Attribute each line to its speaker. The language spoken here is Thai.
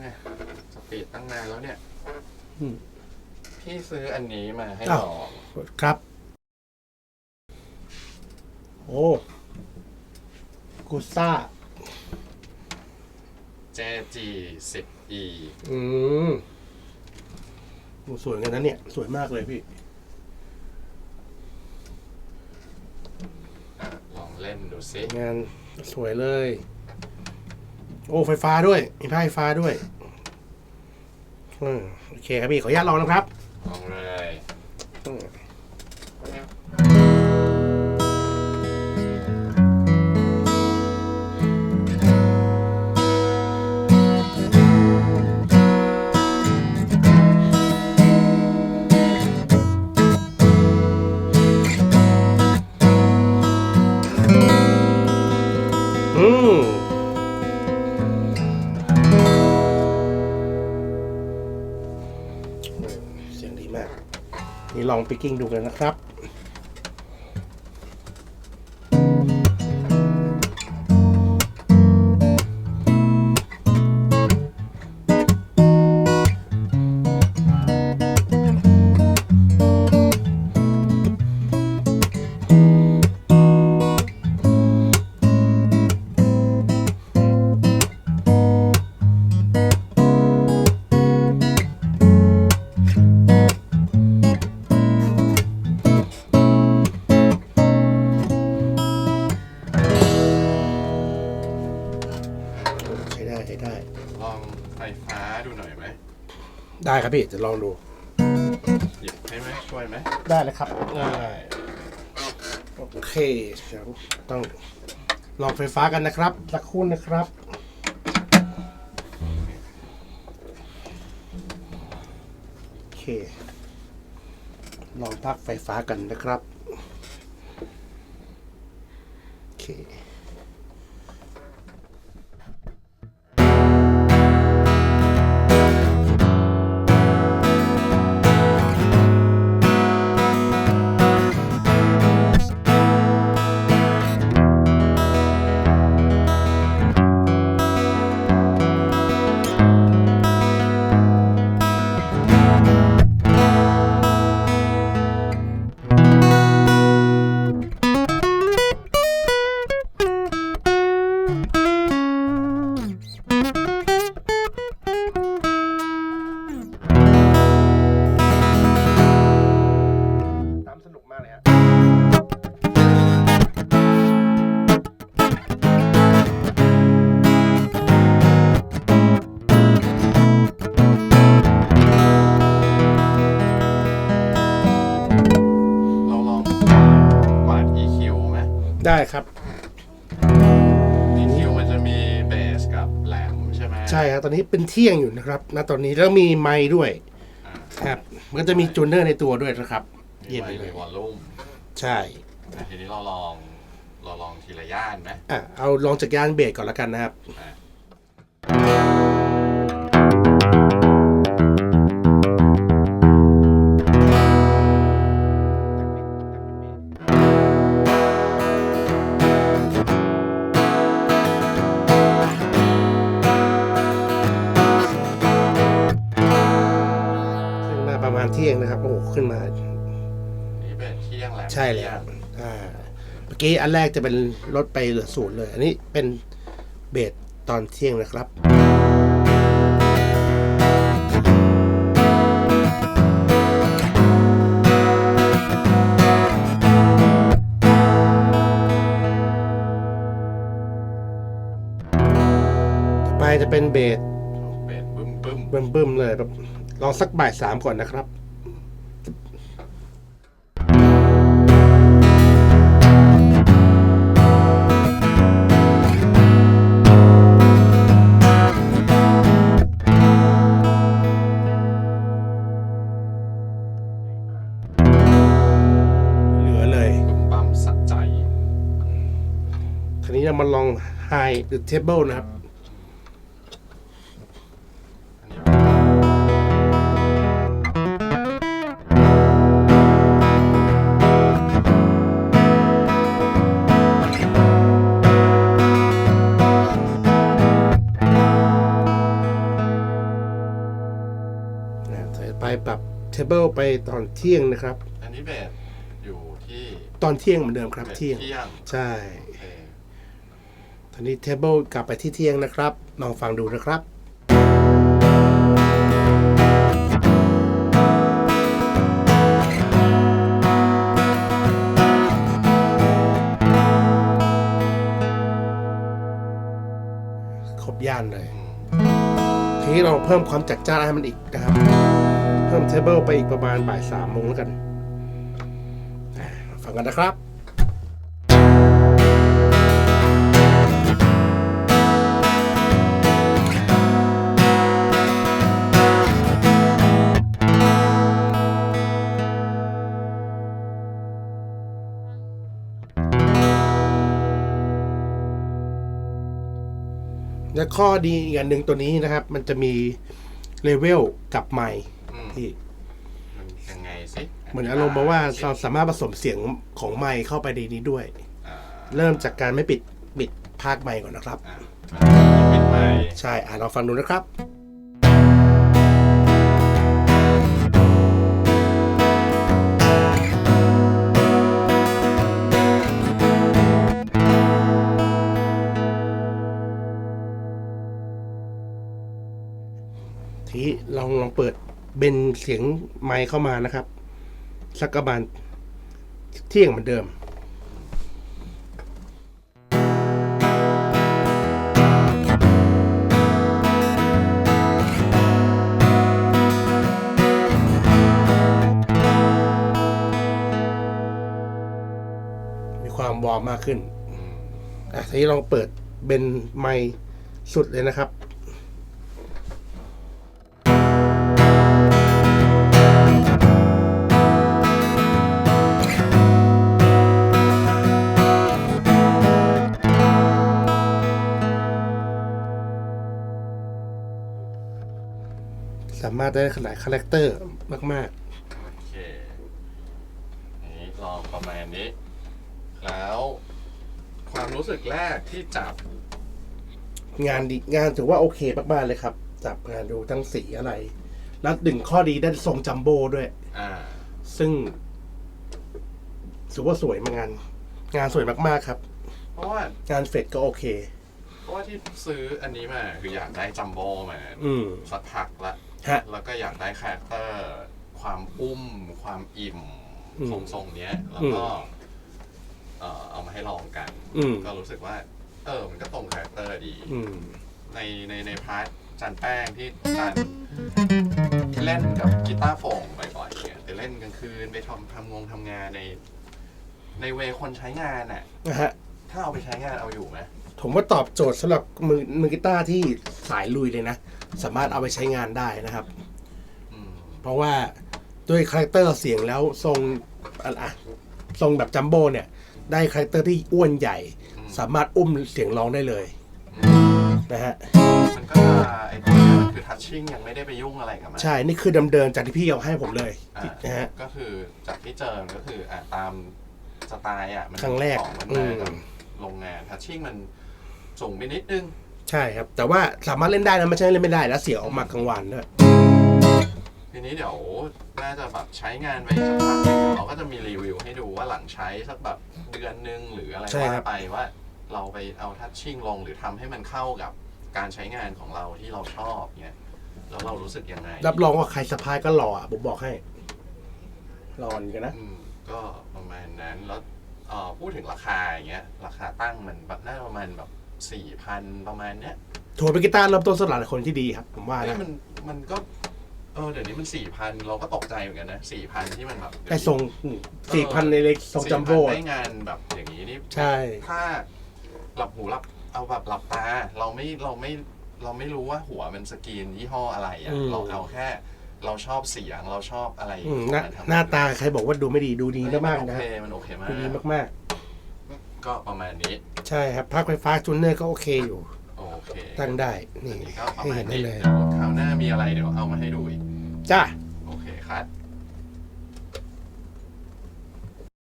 Speaker 1: ไงสปีดตั้งนานแล้วเนี่ย
Speaker 2: อืม
Speaker 1: พี่ซื้ออันนี้มาให้
Speaker 2: อ้าว
Speaker 1: ลอง
Speaker 2: ครับ โอ้กูซ่า
Speaker 1: JG 10 E
Speaker 2: อืมโอ้สวยกันนะเนี่ย สวยมากเลยพี่
Speaker 1: อะลองเล่นดูซิ
Speaker 2: งานสวยเลย โอ้ไฟฟ้าด้วยมีผ้าไฟฟ้าด้วย อืมโอเคครับพี่ขออนุญาตลองนะครับ
Speaker 1: ลองเลย
Speaker 2: นี่ลองปิกกิ้งดูกันนะครับ ครับพี่จะลองดู
Speaker 1: หยิบให้ไหมช่วยไหม
Speaker 2: ได้เลยครับได้โอเคเดี๋ยวต้องลองไฟฟ้ากันนะครับสักครู่นะครับโอเค ลองพักไฟฟ้ากันนะครับโอเค ครับ
Speaker 1: EQ มันจะมีเบสกับแหลมใช่ไหม
Speaker 2: ใช่ครับตอนนี้เป็นเที่ยงอยู่นะครับณตอนนี้แล้วมีไม้ด้วย
Speaker 1: อ่า
Speaker 2: ครับมันก็จะมีจูนเนอร์ในตัวด้วยนะครับ
Speaker 1: มี
Speaker 2: เยี่ยม
Speaker 1: ไม
Speaker 2: ไป
Speaker 1: ค์
Speaker 2: เล
Speaker 1: มี
Speaker 2: ย ว
Speaker 1: อลลุ่ม
Speaker 2: ใช่
Speaker 1: แต่ทีนี้เราลองเราลองทีละย่านไหม
Speaker 2: อะเอาลองจากยานเบสก่อนละกันนะครับ
Speaker 1: อะ
Speaker 2: ขึ้นมา นี่
Speaker 1: เป็นเที่ยงแหลม
Speaker 2: ใช่เลยครับอ่าเมื่อกี้อันแรกจะเป็นลดไปเหลือศูนย์เลย อันนี้เป็นเบสตอนเที่ยงนะครับต่อไปจะเป็นเบส
Speaker 1: เบสบึ้มบึ้ม
Speaker 2: บึ้มๆเลยแบบลองสักบ่ายสามก่อนนะครับ
Speaker 1: จะ
Speaker 2: มาลอง High หรือ Table นะครับ
Speaker 1: ไปปรับ
Speaker 2: เทเบิลไปตอนเที่ยงนะครับ
Speaker 1: อันนี้เบสอยู่ที่
Speaker 2: ตอนเที่ยงเหมือนเดิมครับ
Speaker 1: เที่
Speaker 2: ยง ใช่ ตอนนี้เทเบิลกลับไปที่เที่ยงนะครับ ลองฟังดูนะครับครบย่านเลย ทีนี้เราเพิ่มความจัดจ้านให้มันอีกนะครับ เพิ่มเทเบิลไปอีกประมาณบ่ายสามโมงแล้วกัน ฟังกันนะครับ และข้อดีอีกอย่างหนึ่งตัวนี้นะครับ มันจะมีเลเวลกับไมค์
Speaker 1: อืม
Speaker 2: ที่
Speaker 1: มันยังไงสิ
Speaker 2: เหมือนอารมณ์บอกว่าเราสามารถผสมเสียงของไมค์เข้าไปในนี้ด้วย
Speaker 1: อ่า
Speaker 2: เริ่มจากการไม่ปิดปิดภาคไมค์ก่อนนะครับ
Speaker 1: อ่าปิดไมค์
Speaker 2: ใช่อ่าเราฟังดูนะครับ ทีลองลองเปิดเบนเสียงไมค์เข้ามานะครับ สักประมาณเที่ยงเหมือนเดิมมีความวอร์มมากขึ้น
Speaker 1: อะ
Speaker 2: ทีนี้ลองเปิดเบนไมค์สุดเลยนะครับามารถได้ขนาดคาแรคเตอร์มาก
Speaker 1: โอเคอันนี้ลองประมาณนี้ แล้ว ความรู้สึกแรกที่จับ
Speaker 2: ๆ งานดีงานถือว่าโอเคมากๆเลยครับ จับงานดูทั้งสีอะไร แล้วดึงข้อดีได้ทรงจัมโบ้ด้วย
Speaker 1: อ่า
Speaker 2: ซึ่งถือว่าสวยมากงาน งานสวยมากๆครับ
Speaker 1: เพราะว่า งา
Speaker 2: นเฟดก็โอเค
Speaker 1: เพราะว่าที่ซื้ออันนี้มาคืออยากได้จัมโบ้มา
Speaker 2: อืม
Speaker 1: สักพักละ
Speaker 2: ฮะ
Speaker 1: แล้วก็อยากได้คาแรคเตอร์ ความอุ้ม ความอิ่ม
Speaker 2: อืม
Speaker 1: ทรงๆเนี้ย แล้วก็ เอ่อเอามาให้ลองกัน
Speaker 2: อืม
Speaker 1: ก็รู้สึกว่า เออ มันก็ตรงคาแรคเตอร์ดี
Speaker 2: อืม
Speaker 1: ในในในพาร์ทจานแป้งที่จานเล่นกับกีตาร์โฟงบ่อยๆเนี่ยไปเล่นกลางคืนไปทำทำงงทำงานใน ในเวคนใช้งานน่ะ
Speaker 2: นะฮะ
Speaker 1: ถ้าเอาไปใช้งานเอาอยู่ไหม
Speaker 2: ผมว่าตอบโจทย์สำหรับมือมือกีตาร์ที่สายลุยเลยนะ สามารถเอาไปใช้งานได้นะครับ
Speaker 1: อืม
Speaker 2: เพราะว่าด้วยคาแรคเตอร์เสียงแล้วทรงอะอะทรงแบบจัมโบ้เนี่ย ได้คาแรคเตอร์ที่อ้วนใหญ่ สามารถอุ้มเสียงร้องได้เลย
Speaker 1: อืม
Speaker 2: นะฮะ
Speaker 1: มันก็จะไอ้ตัวเนี้ยมันคือทัชชิ่งยังไม่ได้ไปยุ่งอะไรกับมัน
Speaker 2: ใช่ นี่คือดำเดินจากที่พี่เอาให้ผมเลย
Speaker 1: อ่า
Speaker 2: นะฮะ
Speaker 1: ก็คือจากที่เจอมันก็คืออะตามสไตล์อะมัน
Speaker 2: ครั้งแรก
Speaker 1: ของมัน
Speaker 2: อื
Speaker 1: มามกับโรงงานทัชชิ่งมันสูงไปนิดนึง
Speaker 2: ใช่ครับ แต่ว่าสามารถเล่นได้นะไม่ใช่เล่นไม่ได้แล้วเสียงออกมากลางวันด้วย
Speaker 1: ทีนี้เดี๋ยวน่าจะแบบใช้งานไปสักพักหนึ่งเดี๋ยวเราก็จะมีรีวิวให้ดูว่าหลังใช้สักแบบเดือนหนึงหรืออะไร
Speaker 2: ใช่ครั
Speaker 1: ว่า
Speaker 2: บ
Speaker 1: ไปว่า เราไปเอาทัชชิ่งลงหรือทำให้มันเข้ากับการใช้งานของเราที่เราชอบเนี่ยแล้วเรารู้สึกยังไง
Speaker 2: รับรองว่าใครสะพายก็หล่ออะผมบอกให้รอนกันนะ
Speaker 1: อืมก็ประมาณนั้นแล้วเอ่อพูดถึงราคาอย่างเงี้ยราคาตั้งมันแบบน่าจะประมาณแบบ สี่พันประมาณเนี้ย
Speaker 2: โทรไปนกีตาร์เริ่มต้นสำหรับคนที่ดีครับ ผมว่า
Speaker 1: เอ้ย
Speaker 2: นะ
Speaker 1: มันมันก็ เออเดี๋ยวนี้มันสี่พันเราก็ตกใจเหมือนกันนะสี่พันที่มันแบบ
Speaker 2: ได้ทรงสี่พันในเล็กทรงจัมโบ้
Speaker 1: 4,000ได้งานแบบอย่างนี้นี่
Speaker 2: ใช่
Speaker 1: ถ้าหลับหูหลับเอาแบบหลับตา เราไม่เราไม่เราไม่รู้ว่าหัวมันสกรีนยี่ห้ออะไรอะ
Speaker 2: อืม
Speaker 1: เราเอาแค่ เราชอบเสียงเราชอบอะไร
Speaker 2: อืม
Speaker 1: ของ
Speaker 2: หน้า
Speaker 1: มันทั้ง
Speaker 2: หน้าตาใครบอกว่าดูไม่ดีดูดี
Speaker 1: เอ้ย
Speaker 2: มาก
Speaker 1: มัน
Speaker 2: ๆ
Speaker 1: โอ
Speaker 2: นะ
Speaker 1: เค
Speaker 2: ฮะ
Speaker 1: มันโอเคมาก
Speaker 2: ดูดีมาก
Speaker 1: ก็ประมาณนี้
Speaker 2: ๆ ใช่ครับภาคไฟฟ้าจูเนอร์ก็โอเคอยู่
Speaker 1: โอเค
Speaker 2: ตั้งได้นี่
Speaker 1: อันนี้ก็ประ
Speaker 2: ให้
Speaker 1: มา
Speaker 2: เห็
Speaker 1: ณ
Speaker 2: นได้
Speaker 1: นี้
Speaker 2: เลย
Speaker 1: เดี๋ยวคราวหน้ามีอะไรเดี๋ยวเอามาให้ดูอีก
Speaker 2: จ้า
Speaker 1: โอเคครับ